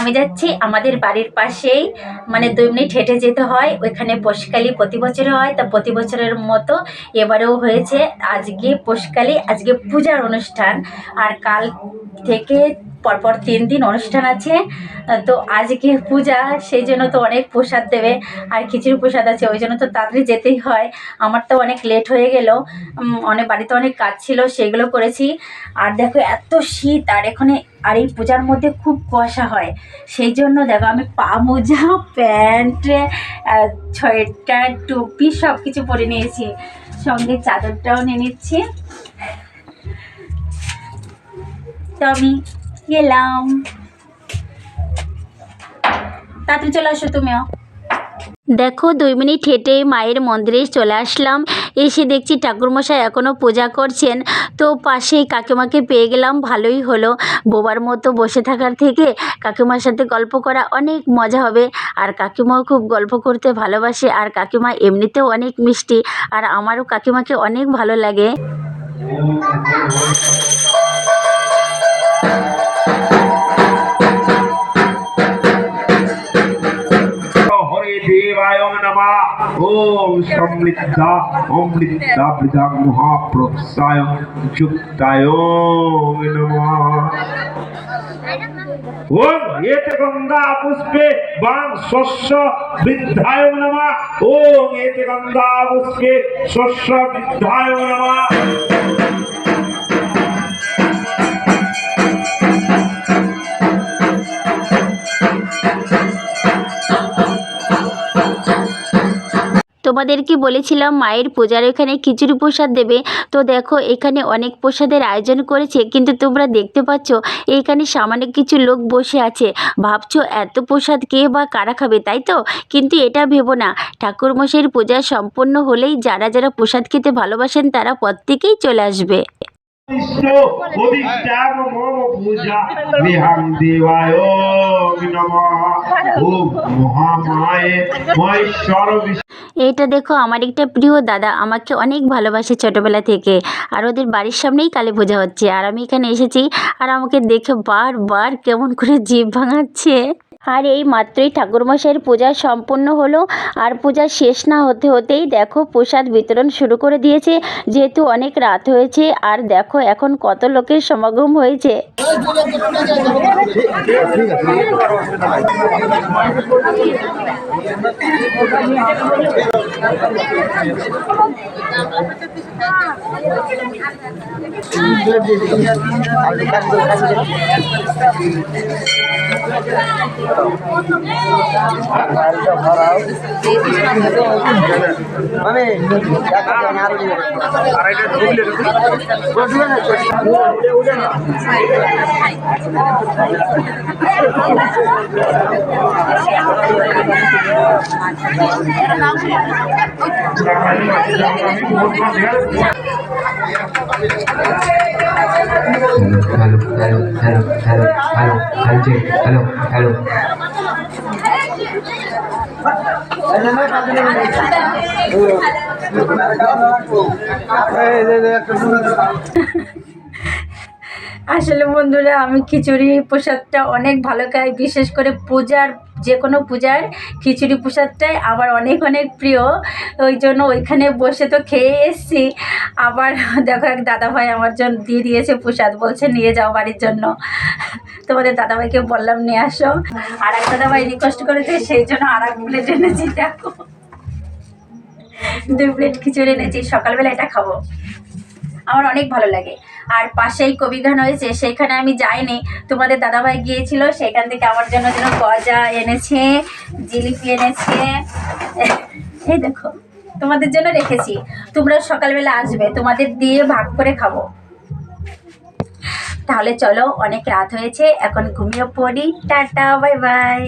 আমি যাচ্ছি আমাদের বাড়ির পাশেই মানে দুই মিনিট হেঁটে যেতে হয়, ওইখানে পোষকালি প্রতি বছর হয়, তা প্রতি বছরের মতো এবারেও হয়েছে। আজকে পোষকালি আজকে পূজার অনুষ্ঠান। আর কাল থেকে পরপর তিন দিন অনুষ্ঠান আছে। তো আজকে পূজা, সেই জন্য তো অনেক প্রসাদ দেবে। আর খিচুড়ি প্রসাদ আছে, ওই জন্য তো তাড়াতাড়ি যেতেই হয়। আমার তো অনেক লেট হয়ে গেল। অনেক বাড়িতে অনেক কাজ ছিল, সেগুলো করেছি। আর দেখো, এত শীত, আর এখানে, আর এই পূজার মধ্যে খুব কুয়াশা হয়। সেই জন্য দেখো, আমি পা মোজা, প্যান্ট সোয়েটার, টুপি সব কিছু পরে নিয়েছি। সঙ্গে চাদরটাও নিয়ে নিচ্ছি। তো আমি গেলাম। তাড়াতাড়ি চলে আসো তুমিও। দেখো, দুই মিনিট হেঁটে মায়ের মন্দিরে চলে আসলাম। এসে দেখছি ঠাকুরমশাই এখনও পূজা করছেন। তো পাশেই কাকিমাকে পেয়ে গেলাম, ভালোই হলো। বোবার মতো বসে থাকার থেকে কাকিমার সাথে গল্প করা অনেক মজা হবে। আর কাকিমাও খুব গল্প করতে ভালোবাসে। আর কাকিমা এমনিতেও অনেক মিষ্টি। আর আমারও কাকিমাকে অনেক ভালো লাগে। নমঃ ওম সমৃদ্ধা অমৃতা বৃদ্ধা মহাপ্রসায় যুক্তায় ওম এতে গঙ্গা পুষ্পে বাং শস্য বৃদ্ধায় নমঃ। তোমাদেরকে বলেছিলাম মায়ের পূজার এখানে খিচুড়ি প্রসাদ দেবে। তো দেখো, এখানে অনেক প্রসাদের আয়োজন করেছে, কিন্তু তোমরা দেখতে পাচ্ছ এইখানে সামান্য কিছু লোক বসে আছে। ভাবছ, এত প্রসাদ কে বা কারা খাবে, তাই তো? কিন্তু এটা ভেবো না। ঠাকুরমশাইয়ের পূজা সম্পন্ন হলেই যারা যারা প্রসাদ খেতে ভালোবাসেন, তারা প্রত্যেকেই চলে আসবে। মম পূজা বিহাং দেবায়। এইটা দেখো, আমার একটা প্রিয় দাদা। আমাকে অনেক ভালোবাসে ছোটবেলা থেকে। আর ওদের বাড়ির সামনেই কালী পূজা হচ্ছে। আর আমি এখানে এসেছি, আর আমাকে দেখে বারবার কেমন করে জিভ ভাঙাচ্ছে। আর এই মাত্রই ঠাকুরমশাইয়ের পূজা সম্পূর্ণ হলো। আর পূজা শেষ না হতে হতেই দেখো প্রসাদ বিতরণ শুরু করে দিয়েছে। যেহেতু অনেক রাত হয়েছে, আর দেখো এখন কত লোকের সমাগম হয়েছে। মানে আরও hello, hello, hello, hello, hello, hello, Jay, hello, hello. আসলে বন্ধুরা আমি খিচুড়ি প্রসাদটা অনেক ভালো খাই বিশেষ করে পূজার যে কোনো পূজার খিচুড়ি প্রসাদটাই আমার অনেক অনেক প্রিয়। ওই জন্য ওইখানে বসে তো খেয়ে এসছি। আবার দেখো এক দাদাভাই আমার জন্য দিয়ে দিয়েছে প্রসাদ, বলছে নিয়ে যাও বাড়ির জন্য। তোমাদের দাদাভাইকে বললাম, নিয়ে আসো। আর এক দাদাভাই রিকোয়েস্ট করেছে, সেই জন্য আর এক প্লেট এনেছি, দেখো। দুই প্লেট খিচুড়ি এনেছি, সকালবেলা এটা খাব। আমার অনেক ভালো লাগে। আর পাশেই কবিগান হয়েছে, সেখানে আমি যাইনি। তোমাদের দাদাভাই গিয়েছিল, সেখান থেকে আমার জন্য যেন গজা এনেছে, জিলিপি এনেছে। এই দেখো, তোমাদের জন্য রেখেছি। তোমরা সকালবেলা আসবে, তোমাদের দিয়ে ভাগ করে খাব। তাহলে চলো, অনেক রাত হয়েছে, এখন ঘুমিয়ে পড়ি। টাটা, বাই বাই।